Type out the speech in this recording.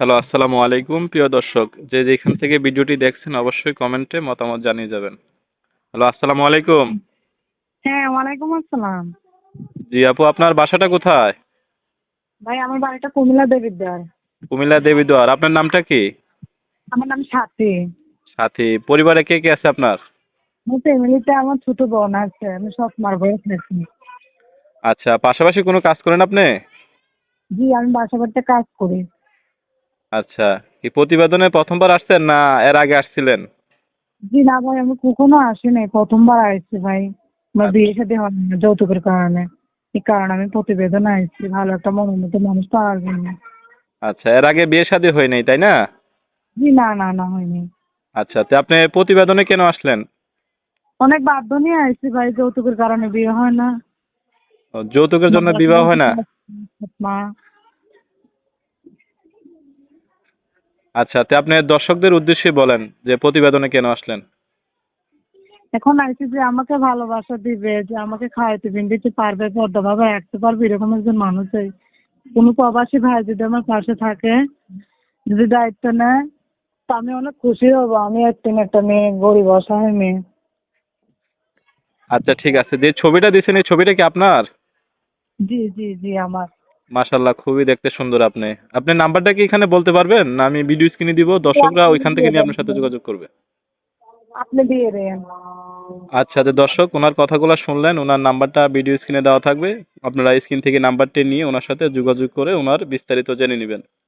Hello আসসালামু আলাইকুম। প্রিয় দর্শক যে যেখান থেকে ভিডিওটি দেখছেন অবশ্যই কমেন্টে মতামত জানিয়ে যাবেন। হ্যালো আসসালামু আলাইকুম। হ্যাঁ ওয়ালাইকুম আসসালাম। জি আপু আপনার বাসাটা কোথায়? ভাই আমার বাড়িটা কুমিল্লা দেবিদ্বার। কুমিল্লা দেবীদুয়ার আপনার নামটা কি? আমার নাম সাথী। সাথী। পরিবারে কে কে আছে আপনার? আমার ফ্যামিলিতে আমার ছোট বোন আছে আমি সব মার বয়স থাকি আচ্ছা পাশাপাশি কোনো কাজ করেন আপনি? জি আমি বাসা বাড়িতে কাজ করি। আচ্ছা কি প্রতিবেদনে প্রথমবার আসছেন না এর আগে আসছিলেন? জি না ভাই আমি কখনো আসিনি প্রথমবার আসছি ভাই। আমার বিয়ে সাথে হয় না যৌতুকের কারণে। এই কারণে আমি প্রতিবেদন আসছি ভালো একটা মনের মতো মানুষ পাওয়ার জন্য আচ্ছা এর আগে বিয়ে শাদী হয় নাই তাই না? জি না না না হয়নি আচ্ছা তো আপনি প্রতিবেদনে কেন আসলেন? অনেক বাধ্য নিয়ে আসছি ভাই যৌতুকের কারণে বিয়ে হয় না। যৌতুকের জন্য বিবাহ হয় না? মা। আচ্ছা তো আপনি দর্শকদের উদ্দেশ্যে বলেন যে প্রতিবেদনে কেন আসলেন? এখন আইসি যে আমাকে ভালোবাসা দিবে যে আমাকে খাওয়াইতে দিতে পারবে পদ্মাভাবে রাখতে পারবে এরকম একজন মানুষ চাই কোনো প্রবাসী ভাই যদি আমার পাশে থাকে যদি দায়িত্ব নেয় তো আমি অনেক খুশি হব। আমি একদিন একটা মেয়ে গরিব অসহায় মেয়ে। আচ্ছা ঠিক আছে। যে ছবিটা দিয়েছেন এই ছবিটা কি আপনার? জি জি জি আমার। মাশাল্লাহ খুবই দেখতে সুন্দর আপনি। আপনি নাম্বারটা কি এখানে বলতে পারবেন? না আমি ভিডিও স্ক্রিনে দিব দর্শকরা ওইখান থেকে নিয়ে আপনার সাথে যোগাযোগ করবে। আপনি দিয়ে দেন। আচ্ছা তো দর্শক ওনার কথাগুলো শুনলেন ওনার নাম্বারটা ভিডিও স্ক্রিনে দেওয়া থাকবে। আপনারা স্ক্রিন থেকে নাম্বারটি নিয়ে ওনার সাথে যোগাযোগ করে ওনার বিস্তারিত জেনে নেবেন।